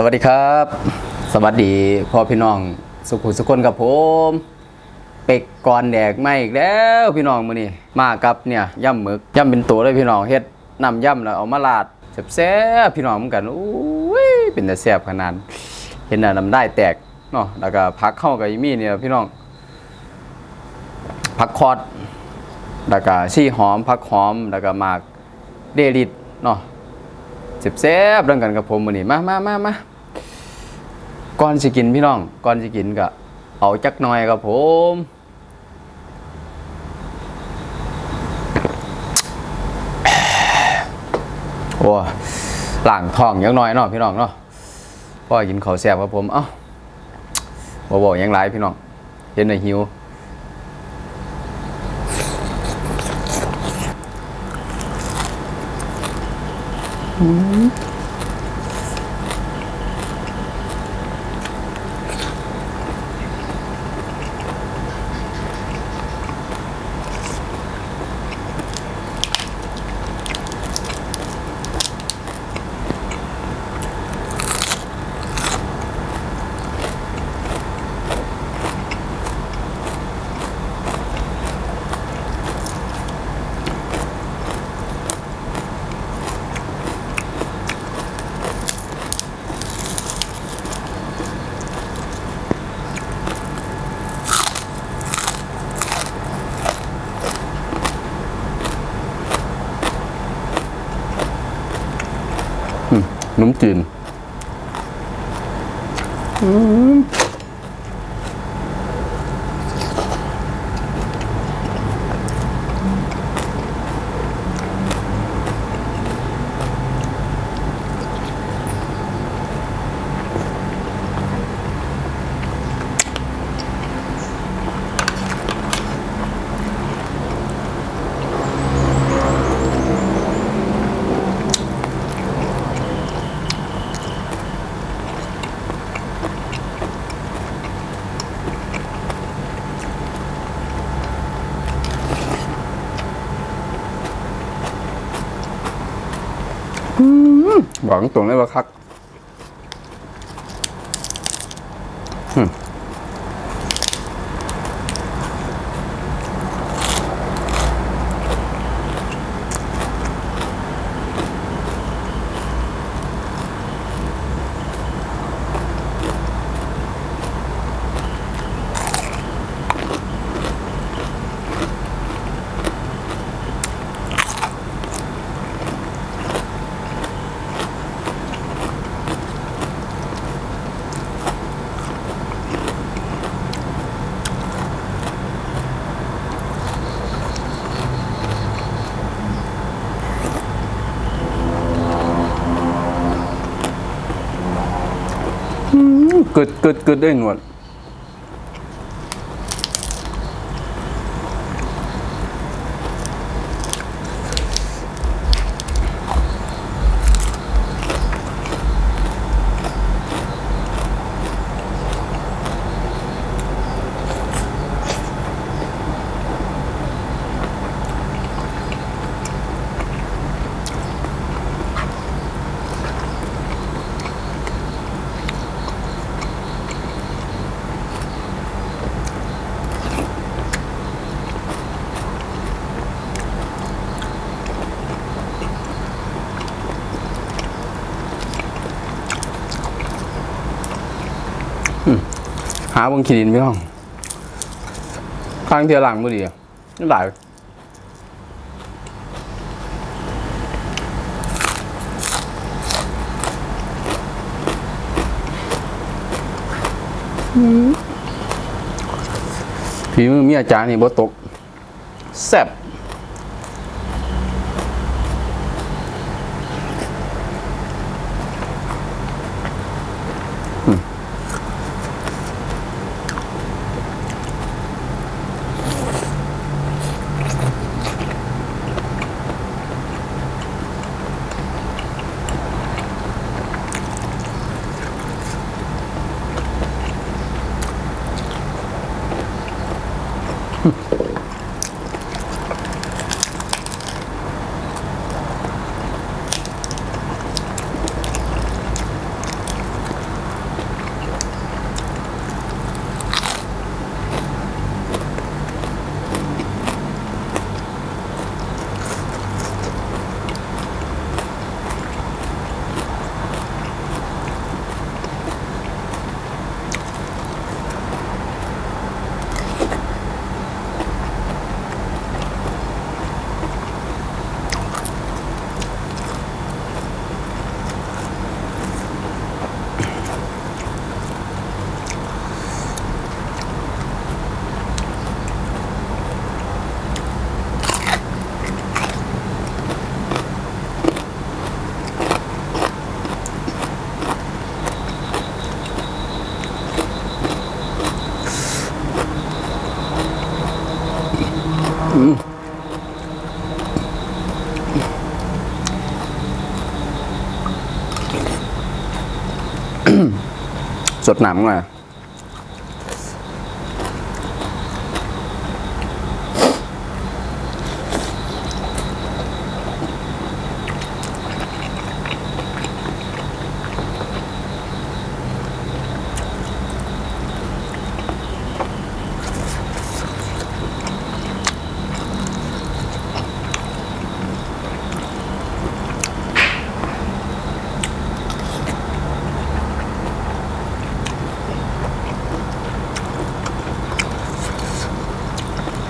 สวัสดีครับ สวัสดีพ่อพี่น้องสุขุสุคนกับผมเป็กก่อนแดกไม่อีกแล้วพี่น้องมือนี้มากับเนี่ยย่ำหมึกย่ำเป็นตัวเลยพี่น้องเฮ็ดนำย่ำแล้วเอามาลาดแซ่บๆพี่น้องเหมือนกันอุ้ยเป็นแต่แซ่บขนาดเห็นน่ะน้ำได้แตกเนาะแล้วก็พักเข้ากับอีมี่เนี่ยพี่น้องพักคอดแล้วก็ชี่หอมพักหอมแล้วก็หมากเดลิดเนาะ เจ็บแซ่บๆเรื่องกันกับผมมื้อนี้มามามามาก่อนสิกินพี่น้องก่อนสิกินก็เอาจักหน่อยครับผม โอ้ล้างท้องยังน้อยเนาะพี่น้องเนาะพ่อกินข้าวแซ่บครับผม เอ้าบ่บอกยังหลายพี่น้องเห็นในหิว ข นมจีน บอกตรงเลยว่าคัก กึดกึดกึดได้หนวดาบงขีดินพี่น้องข้างเทียหลังมือดีอะนี่หลายฝีมือมีอาจารย์นี่บ่ตกแซ่บ สดหนำหน่อย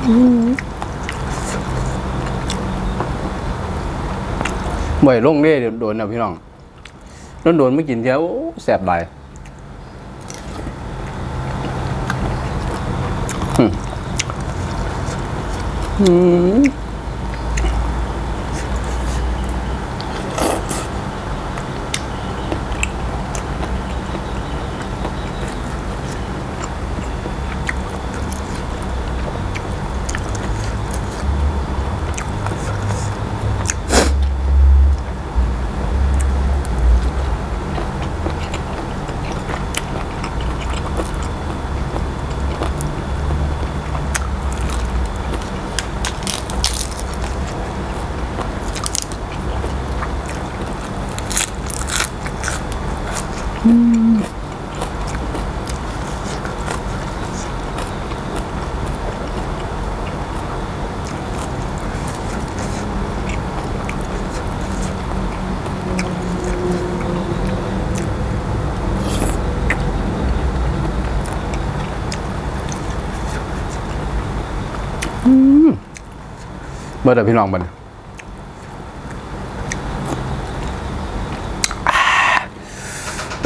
บ่อยลงเร่โดนนะพี่น้องโดนโดนไม่กินเที่ยวโอ้แสบหลายอืม อืมเบิดเดี๋ยวพี่น้องเบัน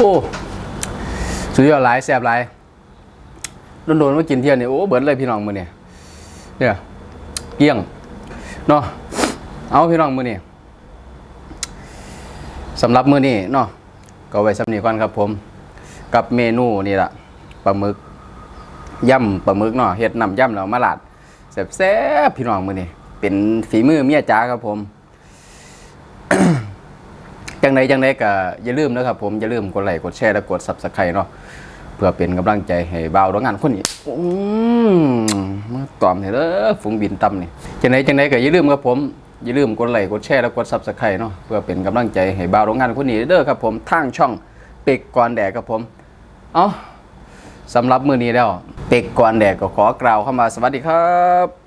อ้สุดยอดหลายแสบหลายโดนโดนๆมากินเที่ยวนี่โอ้เบิดเลยพี่น้องมือเนี่ยเนี่ยเกลี้ยงเนาะเอาพี่น้องมือนี่สำหรับมือนี่เนาะก็ไว้สำนีก่อนครับผม กับเมนูนี่ละปลาหมึกย่ำปลาหมึกเนาะเฮ็ดน้ำย่ำแล้วมาลาดแซ่บๆพี่น้องมือนี่เป็นฝีมือเมียจ๋าครับผม จังใดจังใดก็อย่าลืมนะครับผมอย่าลืมกดไลค์กดแชร์และกด Subscribe เนาะเพื่อเป็นกำลังใจให้บ่าวดวงงานคนนี้อืมมาตอมเถอะเด้อฝูงบินต่ำนี่จังใดจังใดก็อย่าลืมครับผมอย่าลืมกดไลค์กดแชร์และกด Subscribe เนาะเพื่อเป็นกำลังใจให้บ่าวดวงงานคนนี้เด้อครับผมทางช่องเป็กก่อนแดกครับผมเอ้าสำหรับมือนี้แล้วเป็กก่อนแดกก็ขอกล่าวเข้ามาสวัสดีครับ